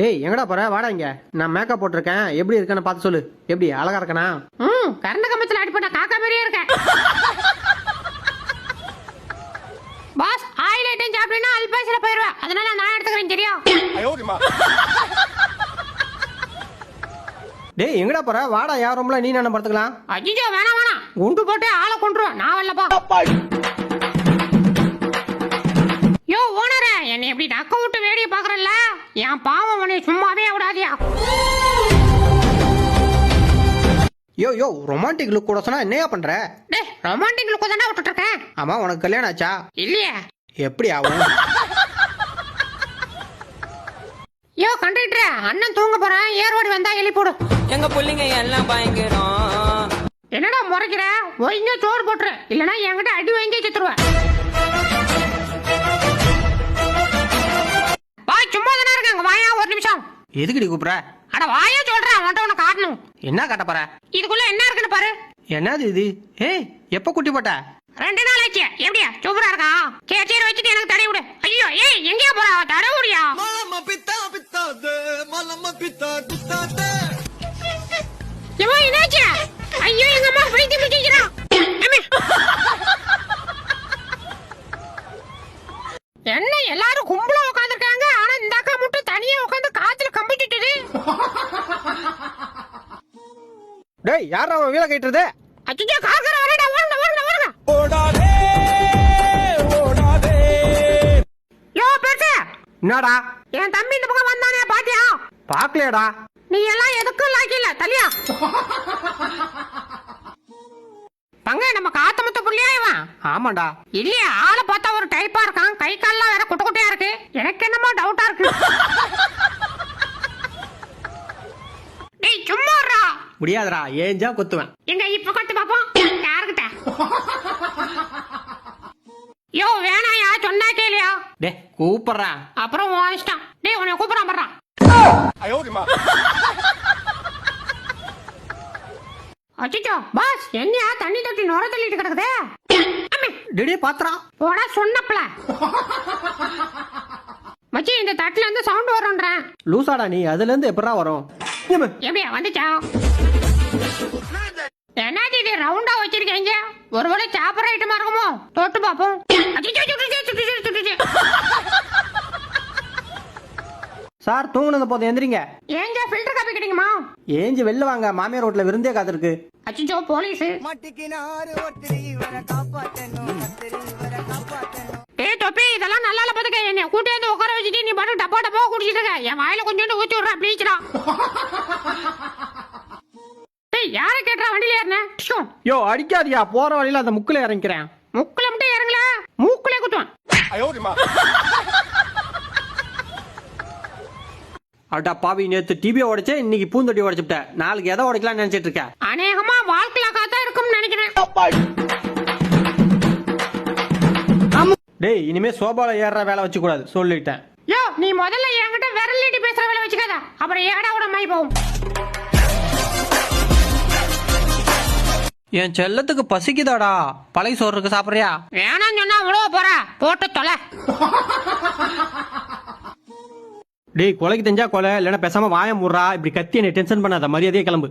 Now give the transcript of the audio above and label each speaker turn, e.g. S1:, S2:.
S1: டேய் எங்கடா போற? வாடா இங்க. நான் மேக்கப் போட்டிருக்கேன். எப்படி இருக்கேன்னு பார்த்து சொல்லு. எப்படி? அழகா இருக்கனா?
S2: ம் கரண்ட கம்பத்துல அடிப்பட்ட காக்கா மாதிரியே இருக்கேன். பாஸ் ஆயில் ஐட்டம் சாப்பிட்டீங்கன்னா அல்பாசில போயிருவேன் அதனால நான் எடுத்துக்கிறேன் தெரியும்?
S1: டேய் எங்கடா போற? வாடா யார் ரூம்ல நீ என்ன படுத்துக்கலாம்?
S2: அஜிஜோ வேணாம் வேணாம். குண்டு போட்டு ஆளை கொண்டுருவோம் நான் வரலப்பா. என் பாவம் உன்னை சும்மாவே விடாதியா?
S1: யோ யோ ரொமான்டிக் லுக் கூட சொன்னா என்னையா பண்ற?
S2: டே ரொமான்டிக் லுக்கு தானே விட்டுட்டு இருக்கேன்
S1: ஆமா உனக்கு கல்யாணம் ஆச்சா?
S2: இல்லையே.
S1: எப்படி ஆகும்
S2: யோ கண்டிட்டு அண்ணன் தூங்க போறேன் ஏர்வாடி வந்தா எழுப்பி போடு
S3: எங்க புள்ளைங்க எல்லாம் பயங்கரம்.
S2: என்னடா முறைக்கிற? ஒய்ங்க சோறு போட்டுரு. இல்லனா என்கிட்ட அடி வாங்கி செத்துருவேன் ஒரு நிமிஷம்.
S1: எதுக்குடி கூப்பிடுற?
S2: அட வாயா சொல்றேன் அவன்கிட்ட உன்னை காட்டணும்.
S1: என்ன காட்ட போற?
S2: இதுக்குள்ள என்ன இருக்குன்னு பாரு.
S1: என்னது இது? ஏய் எப்ப குட்டி போட்ட?
S2: ரெண்டு நாள் ஆச்சு எப்படியா? சூப்பரா இருக்கா? சரி சரி வச்சுட்டு எனக்கு தடவி விடு. ஐயோ ஏய் எங்கேயா போறா? விடியா
S4: pita pitade.
S2: ஏமா என்னாச்சு? ஐயோ
S1: டேய் யார் அவன் வீல கேட்டுறது?
S2: அச்சோ காக்கற வரடா ஓடுங்க ஓடுங்க ஓடுங்க.
S4: ஓடாதே ஓடாதே.
S2: யோ பெருசு.
S1: என்னடா?
S2: என் தம்பி இந்த பக்கம் வந்தானே பாத்தியா?
S1: பாக்கலையாடா.
S2: நீ எல்லாம் எதுக்கும் லாக்கில்ல தலியா பங்க நம்ம காத்த முத்த புள்ளியா இவன்?
S1: ஆமாடா
S2: இல்லையா ஆளை பார்த்தா ஒரு டைப்பா இருக்கான். கை கால்லாம் வேற குட்ட குட்டையா இருக்கு. எனக்கு என்னமோ டவுட்டா இருக்கு டேய் சும்மா இருடா.
S1: முடியாதுடா ஏஞ்சா கொத்துவேன்.
S2: எங்க இப்ப கொத்து பாப்போம். யாருக்கிட்ட? யோ வேணாயா? சொன்னா கேளியா?
S1: டே கூப்பிடுறேன்
S2: அப்புறம் உன் இஷ்டம். டேய் உன்னை கூப்பிடாம பண்றான் அச்சோ பாஸ் என்னையா தண்ணி தொட்டி நுர தள்ளிட்டு கிடக்குதே? அம்மே,
S1: டேடே பாத்துறா.
S2: போடா சொன்னப்பல. மச்சி இந்த தட்டுல இருந்து சவுண்ட் வரும்ன்றேன்.
S1: லூசாடா நீ அதுல இருந்து எப்படா வரும்?
S2: எப்படியா வந்துச்சா? ரவுண்டா வச்சிருக்கீங்க ஒருவேளை சாப்பிட்ற ஐட்டமா இருக்குமோ? தொட்டு பாப்போம்.
S1: சார் தூங்குனது போதும் எந்திரிங்க.
S2: ஏங்க ஃபில்டர் காப்பி கிடைக்குமா
S1: ஏஞ்சி வெளில வாங்க. மாமியார் ரோட்ல விருந்தே காத்திருக்கு.
S2: அச்சோ போலீஸ். டேய் தொப்பி இதெல்லாம் நல்லா இல்ல பாத்துக்க. என்னை கூட்டி வந்து உட்கார வச்சுட்டு நீ பாட்டு டப்பா டப்பா குடிச்சிட்டு இருக்க. என் வாயில கொஞ்சோண்டு யார கேட்டா வண்டியில ஏறினேன்
S1: யோ அடிக்காதியா. போற வழியில அந்த முக்குல இறங்கிக்கிறேன்.
S2: முக்குல மட்டும் இறங்கல மூக்குல குத்துவான்.
S1: அடா பாவி நேத்து டிவியை உடைச்சே இன்னைக்கு பூந்தொட்டி உடைச்சுட்டேன். நாளைக்கு எதை உடைக்கலாம்னு நினைச்சிட்டு இருக்கேன்
S2: அநேகமா வாழ்க்கையில காத்தா இருக்கும்னு நினைக்கிறேன்.
S1: டேய் இனிமே சோபால ஏறுற வேலை வச்சு கூடாது சொல்லிட்டேன்.
S2: யோ நீ முதல்ல என்கிட்ட விரல் நீட்டி பேசுற வேலை வச்சுக்காத. அப்புறம் ஏடா மை போகும்.
S1: என் செல்லத்துக்கு பசிக்குதாடா. பழைய சோறு இருக்கு சாப்பிடுறியா?
S2: வேணாம்னு சொன்னா உழவ போற. போட்டு தொலை.
S1: டேய் கொலைக்கு தெரிஞ்சா கொலை இல்லைன்னா பேசாம வாயம் முடுறா. இப்படி கத்தி என்னை டென்ஷன் பண்ணாத. மரியாதையே கிளம்பு.